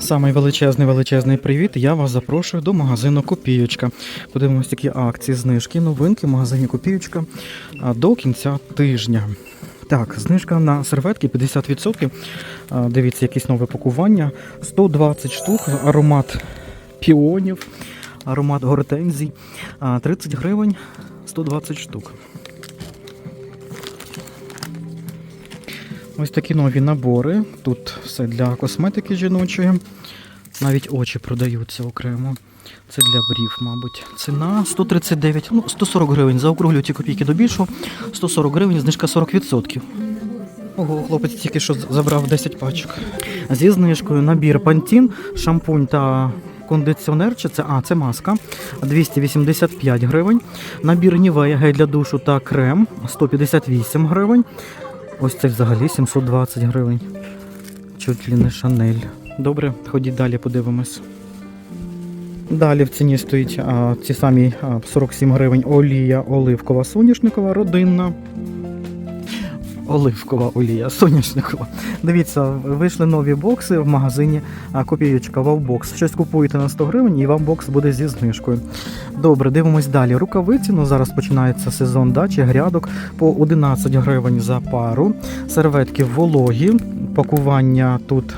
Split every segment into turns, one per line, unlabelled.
Самий величезний величезний привіт. Я вас запрошую до магазину Копіючка. Подивимось такі акції, знижки, новинки в магазині Копіючка а, до кінця тижня. Так, знижка на серветки 50%. Дивіться, якісь нове пакування. 120 штук, аромат піонів, аромат гортензій. 30 гривень, 120 штук. Ось такі нові набори. Тут все для косметики жіночої. Навіть очі продаються окремо. Це для брів, мабуть. Ціна 139, ну 140 гривень. Заокруглю ті копійки до більшого. 140 гривень, знижка 40%. Ого, хлопець тільки що забрав 10 пачок. Зі знижкою набір Pantene, шампунь та кондиціонер. Чи це? А, це маска 285 гривень. Набір Нівея гель для душу та крем 158 гривень. Ось це взагалі 720 гривень. Чуть ли не Шанель. Добре, ходіть далі, подивимось. Далі в ціні стоїть а, ці самі а, 47 гривень олія оливкова соняшникова, родинна. Оливкова олія, соняшникова. Дивіться, вийшли нові бокси в магазині а, копієчка Вавбокс. Щось купуєте на 100 гривень і вам бокс буде зі знижкою. Добре, дивимось далі. Рукавиці. Ну зараз починається сезон дачі, грядок по 11 гривень за пару. Серветки вологі, пакування тут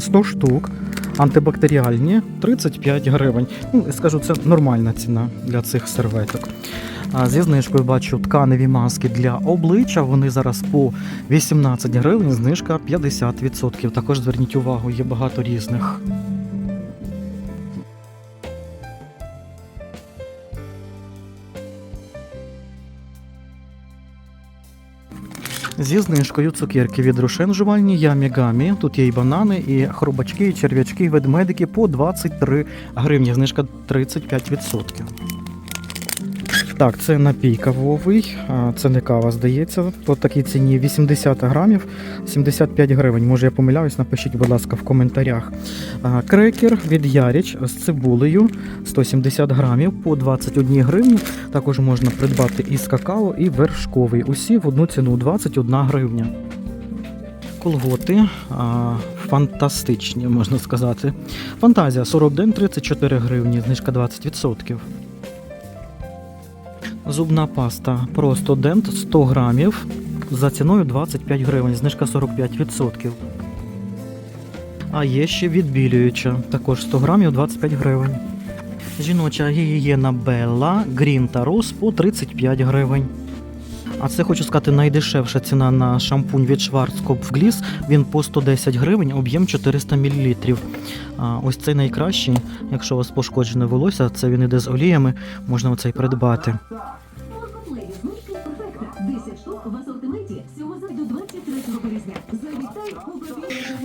100 штук. Антибактеріальні 35 гривень. Ну, скажу, це нормальна ціна для цих серветок. Зі знижкою бачу тканеві маски для обличчя. Вони зараз по 18 гривень, знижка 50%. Також зверніть увагу, є багато різних. Зі знижкою цукерки від Рошен жувальні ямі гамі. Тут є і банани, і хробачки, і черв'ячки, і ведмедики по 23 гривні. Знижка 35%. Так, це напій кавовий, це не кава, здається. По такій ціні 80 грамів, 75 гривень. Може я помиляюсь, напишіть, будь ласка, в коментарях. Крекер від Яріч з цибулею 170 грамів по 21 гривні. Також можна придбати із какао, і вершковий. Усі в одну ціну 21 гривня. Колготи фантастичні, можна сказати. Фантазія 41, 34 гривні, знижка 20%. Зубна паста просто дент 100 грамів за ціною 25 гривень, знижка 45%. А є ще відбілююча, також 100 грамів 25 гривень. Жіноча гігієна Белла, Грін та Рус по 35 гривень. А це хочу сказати найдешевша ціна на шампунь від Schwarzkopf Gliss. Він по 110 гривень, об'єм 400 мл. Ось цей найкращий, якщо у вас пошкоджене волосся, це він іде з оліями, можна оцей придбати.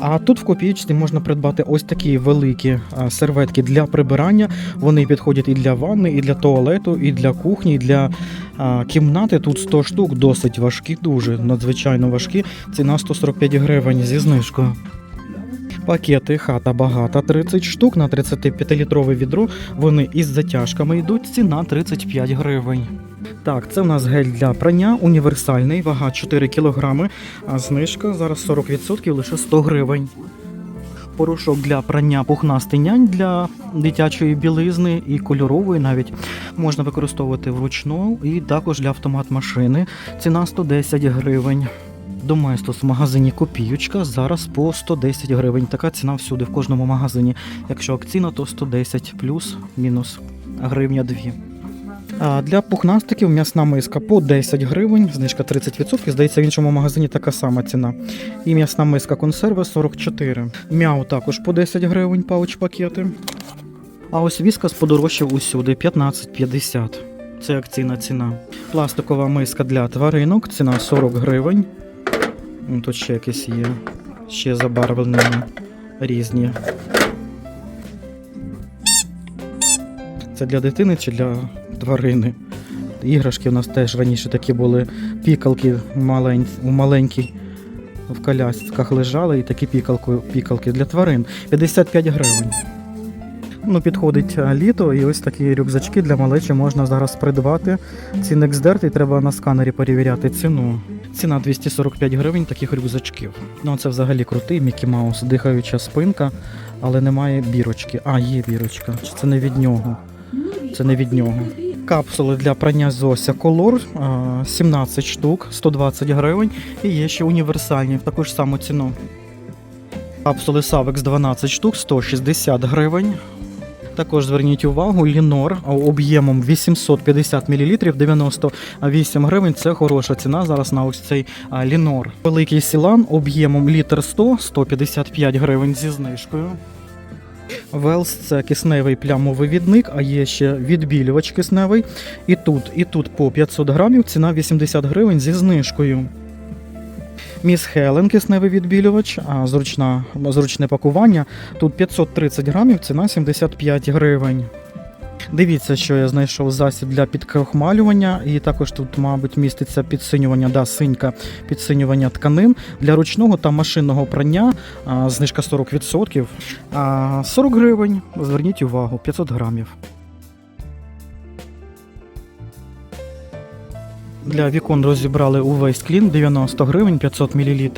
А тут в копієчці можна придбати ось такі великі серветки для прибирання. Вони підходять і для ванни, і для туалету, і для кухні, і для кімнати. Тут 100 штук, досить важкі, дуже надзвичайно важкі. Ціна 145 гривень зі знижкою. Пакети хата багата 30 штук на 35-літрове відро. Вони із затяжками йдуть. Ціна 35 гривень. Так, це у нас гель для прання, універсальний, вага 4 кг, а знижка зараз 40% лише 100 гривень. Порошок для прання пухнастий нянь для дитячої білизни і кольорової навіть можна використовувати вручну і також для автомат машини. Ціна 110 гривень. Доместос в магазині Копіючка зараз по 110 гривень. Така ціна всюди, в кожному магазині. Якщо акційна, то 110 плюс мінус гривня 2. А для пухнастиків м'ясна миска по 10 гривень, знижка 30%. Здається, в іншому магазині така сама ціна. І м'ясна миска консерви 44. Мяу також по 10 гривень пауч-пакети. А ось віскас подорожчав усюди 15,50. Це акційна ціна. Пластикова миска для тваринок, ціна 40 гривень. Ну, Тут ще якісь є. Ще забарвлені різні. Це для дитини чи для тварини? Іграшки у нас теж раніше такі були пікалки малень... маленькі в колясках лежали і такі пікалки, пікалки для тварин. 55 гривень. Ну, підходить е, літо, і ось такі рюкзачки для малечі можна зараз придбати. Ці Nextdert, і треба на сканері перевіряти ціну. Ціна 245 гривень таких рюкзачків. Ну, це взагалі крутий Мікі Маус, дихаюча спинка, але немає бірочки. А, є бірочка. Це не від нього? Це не від нього. Капсули для прання Зося Color 17 штук, 120 гривень. І є ще універсальні в таку ж саму ціну. Капсули Savex 12 штук, 160 гривень. Також зверніть увагу, Лінор об'ємом 850 мл 98 гривень. Це хороша ціна зараз на ось цей Лінор. Великий Сілан об'ємом літр 100 155 гривень зі знижкою. Велс це кисневий плямовивідник, а є ще відбілювач кисневий. І тут, і тут по 500 грамів ціна 80 гривень зі знижкою. Міс Хелен кисневий відбілювач, а зручна, зручне пакування. Тут 530 грамів, ціна 75 гривень. Дивіться, що я знайшов засіб для підкрахмалювання, і також тут, мабуть, міститься підсинювання, да, синька, підсинювання тканин для ручного та машинного прання. А, знижка 40%. А, 40 гривень. Зверніть увагу, 500 грамів. Для вікон розібрали увесь клін 90 гривень 500 мл.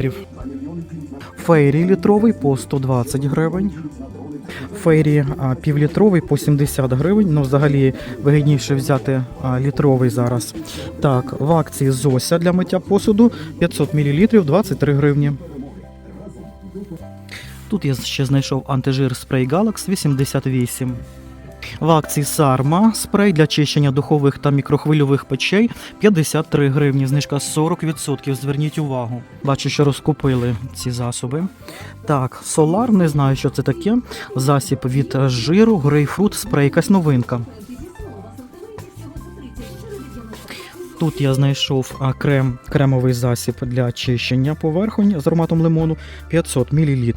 Фейрі літровий по 120 гривень. Фейрі півлітровий по 70 гривень. Ну, взагалі вигідніше взяти літровий зараз. Так, в акції Зося для миття посуду 500 мл 23 гривні. Тут я ще знайшов антижир спрей Galax 88. В акції Сарма спрей для чищення духових та мікрохвильових печей 53 гривні, знижка 40%. Зверніть увагу. Бачу, що розкупили ці засоби. Так, Солар, не знаю, що це таке. Засіб від жиру, грейпфрут, спрей, якась новинка. Тут я знайшов крем, кремовий засіб для чищення поверхонь з ароматом лимону 500 мл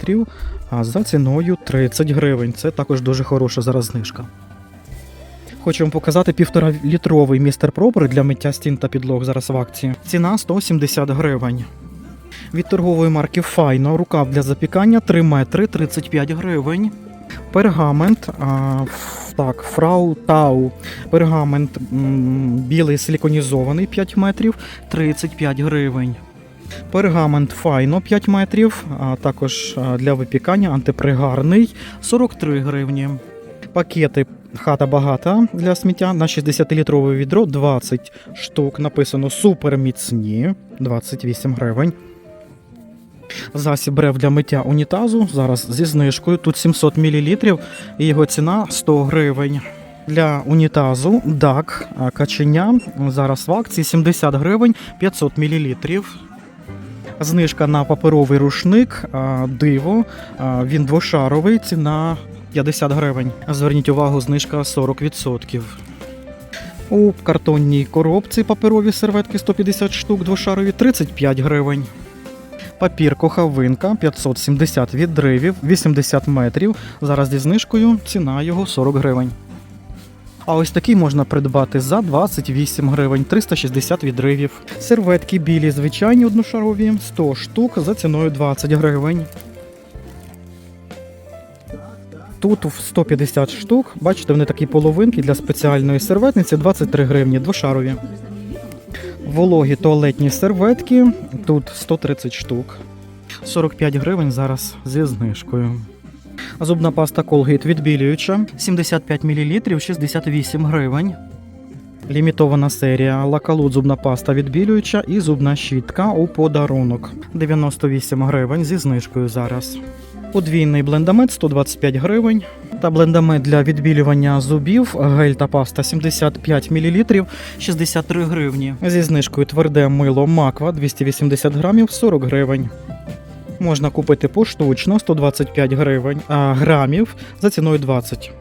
за ціною 30 гривень. Це також дуже хороша зараз знижка. Хочу вам показати півтора літровий містер Пропер для миття стін та підлог зараз в акції. Ціна 170 гривень. Від торгової марки Файно рукав для запікання 3 метри 35 гривень. Пергамент, а, так, Фрау Тау. Пергамент білий силіконізований 5 метрів 35 гривень. Пергамент Файно 5 метрів, а також для випікання антипригарний 43 гривні. Пакети хата багата для сміття на 60-літрове відро 20 штук. Написано супер міцні 28 гривень. Засіб брев для миття унітазу зараз зі знижкою. Тут 700 мл і його ціна 100 гривень. Для унітазу а, каченя зараз в акції 70 гривень 500 мл. Знижка на паперовий рушник диво. Він двошаровий, ціна 50 гривень. Зверніть увагу, знижка 40%. У картонній коробці паперові серветки 150 штук, двошарові 35 гривень. Папір кохавинка 570 відривів, 80 метрів. Зараз зі знижкою ціна його 40 гривень. А ось такий можна придбати за 28 гривень, 360 відривів. Серветки білі, звичайні одношарові, 100 штук за ціною 20 гривень. Тут в 150 штук, бачите, вони такі половинки для спеціальної серветниці 23 гривні, двошарові. Вологі туалетні серветки, тут 130 штук. 45 гривень зараз зі знижкою. Зубна паста Colgate відбілююча 75 мл 68 гривень. Лімітована серія Лакалут зубна паста відбілююча і зубна щітка у подарунок 98 гривень зі знижкою зараз. Подвійний блендамет 125 гривень. Та блендамет для відбілювання зубів, гель та паста 75 мл 63 гривні. Зі знижкою тверде мило Маква 280 грамів 40 гривень. Можна купити поштучно 125 гривень, а грамів за ціною 20.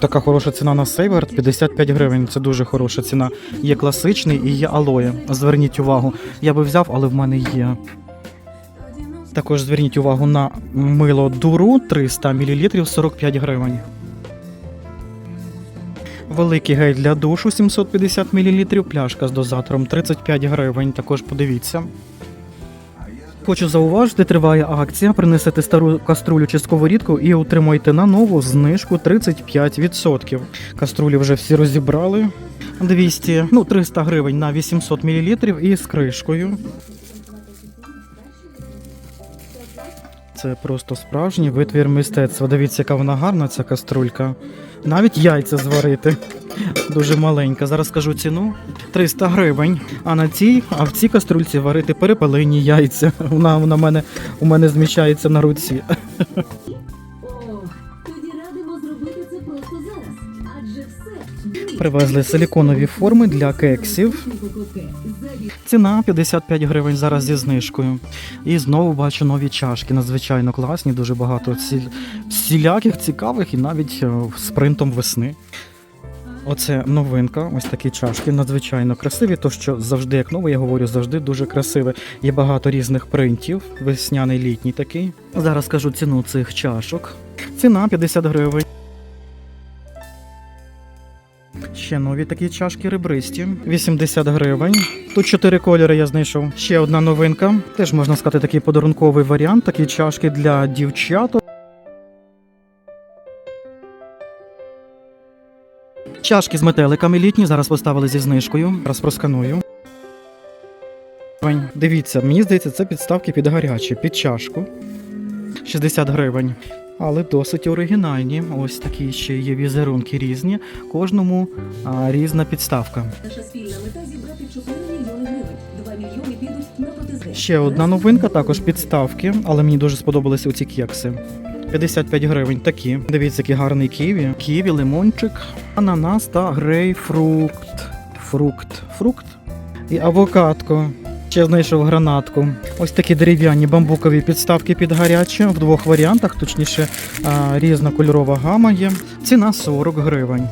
Така хороша ціна на Сейверт 55 гривень. Це дуже хороша ціна. Є класичний і є алоє. Зверніть увагу. Я би взяв, але в мене є. Також зверніть увагу на мило дуру 300 мл 45 гривень. Великий гель для душу 750 мл, пляшка з дозатором 35 гривень. Також подивіться. Хочу зауважити, триває акція. Принесете стару каструлю чи сковорідку і отримуєте на нову знижку 35%. Каструлі вже всі розібрали. 200, ну 300 гривень на 800 мл і з кришкою. Це просто справжній витвір мистецтва. Дивіться, яка вона гарна, ця каструлька. Навіть яйця зварити. Дуже маленька. Зараз скажу ціну 300 гривень. А на цій, а в цій каструльці варити перепалені яйця. Вона, вона мене, у мене зміщається на руці. Привезли силіконові форми для кексів. Ціна 55 гривень зараз зі знижкою. І знову бачу нові чашки, надзвичайно класні, дуже багато всі, всіляких цікавих і навіть е, з принтом весни. Оце новинка, ось такі чашки, надзвичайно красиві. То що завжди, як нове, я говорю, завжди дуже красиве. Є багато різних принтів, весняний літній такий. Зараз скажу ціну цих чашок. Ціна 50 гривень. Ще нові такі чашки ребристі, 80 гривень. Тут чотири кольори я знайшов. Ще одна новинка. Теж можна сказати такий подарунковий варіант. Такі чашки для дівчат. Чашки з метеликами літні зараз поставили зі знижкою. Зараз просканую. Дивіться, мені здається, це підставки під гарячі, під чашку. 60 гривень. Але досить оригінальні. Ось такі ще є візерунки різні. Кожному а, різна підставка.
Наша спільна мета зібрати 4 мільйони гривень. 2 мільйони підуть на протези.
Ще одна новинка, також підставки, але мені дуже сподобалися оці кекси. 55 гривень такі. Дивіться, який гарний ківі. Ківі, лимончик, ананас та грейпфрукт. Фрукт. Фрукт і авокадко. Ще знайшов гранатку. Ось такі дерев'яні бамбукові підставки під гаряче в двох варіантах, точніше, різна кольорова гама є. Ціна 40 гривень.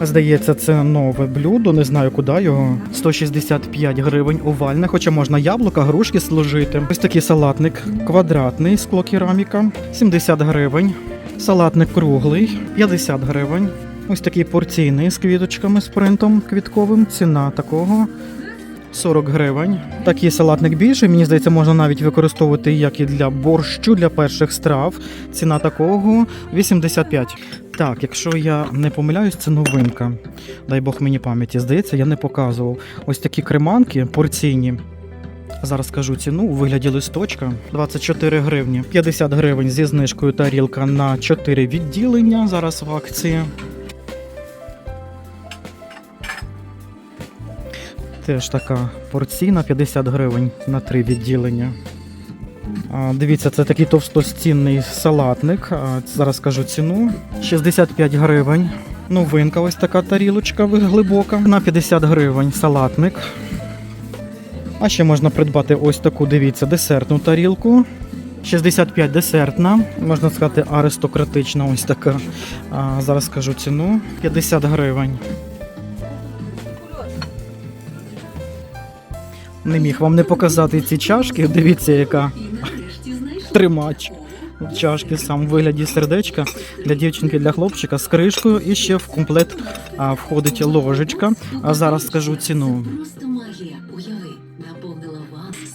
Здається, це нове блюдо, не знаю куди його. 165 гривень овальне, хоча можна яблука, грушки служити. Ось такий салатник квадратний, скло кераміка, 70 гривень. Салатник круглий, 50 гривень. Ось такий порційний з квіточками з принтом квітковим. Ціна такого 40 гривень. Такий салатник більший, мені здається, можна навіть використовувати як і для борщу, для перших страв. Ціна такого 85. Так, якщо я не помиляюсь, це новинка. Дай Бог мені пам'яті. Здається, я не показував. Ось такі креманки порційні. Зараз скажу ціну у вигляді листочка 24 гривні, 50 гривень зі знижкою тарілка на 4 відділення. Зараз в акції. Теж така порційна 50 гривень на 3 відділення. Дивіться, це такий товстостінний салатник. Зараз скажу ціну. 65 гривень. Новинка, ось така тарілочка глибока. На 50 гривень салатник. А ще можна придбати ось таку, дивіться, десертну тарілку. 65 десертна, можна сказати, аристократична, ось така. Зараз скажу ціну. 50 гривень. Не міг вам не показати ці чашки. Дивіться, яка тримач. Чашки сам в вигляді сердечка для дівчинки, для хлопчика з кришкою. І ще в комплект а, входить ложечка. А зараз скажу ціну.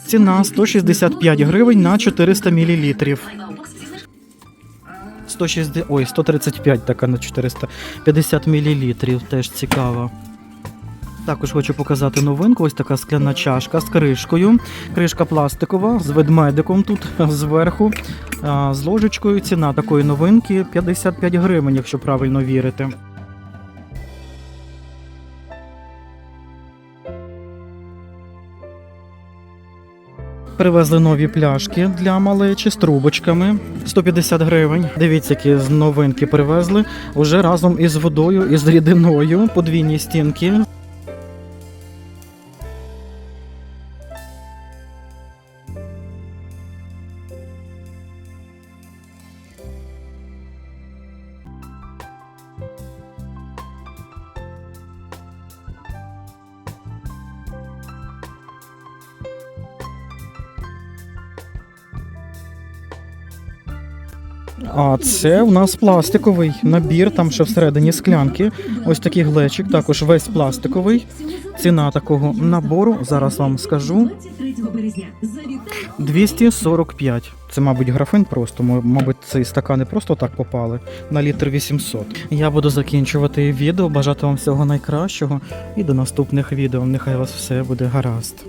Ціна 165 гривень на 400 мл. 160, ой, 135 така на 450 мл. Теж цікаво. Також хочу показати новинку. Ось така скляна чашка з кришкою. Кришка пластикова з ведмедиком тут зверху. З ложечкою. Ціна такої новинки 55 гривень, якщо правильно вірити. Привезли нові пляшки для малечі з трубочками 150 гривень. Дивіться, які з новинки привезли. Уже разом із водою і з рідиною. Подвійні стінки. А це у нас пластиковий набір, там ще всередині склянки. Ось такий глечик, також весь пластиковий. Ціна такого набору зараз вам скажу
23 березня. Завітай
245. Це, мабуть, графин просто. Мабуть, ці стакани просто так попали на літр 800. Я буду закінчувати відео. Бажати вам всього найкращого і до наступних відео. Нехай у вас все буде гаразд.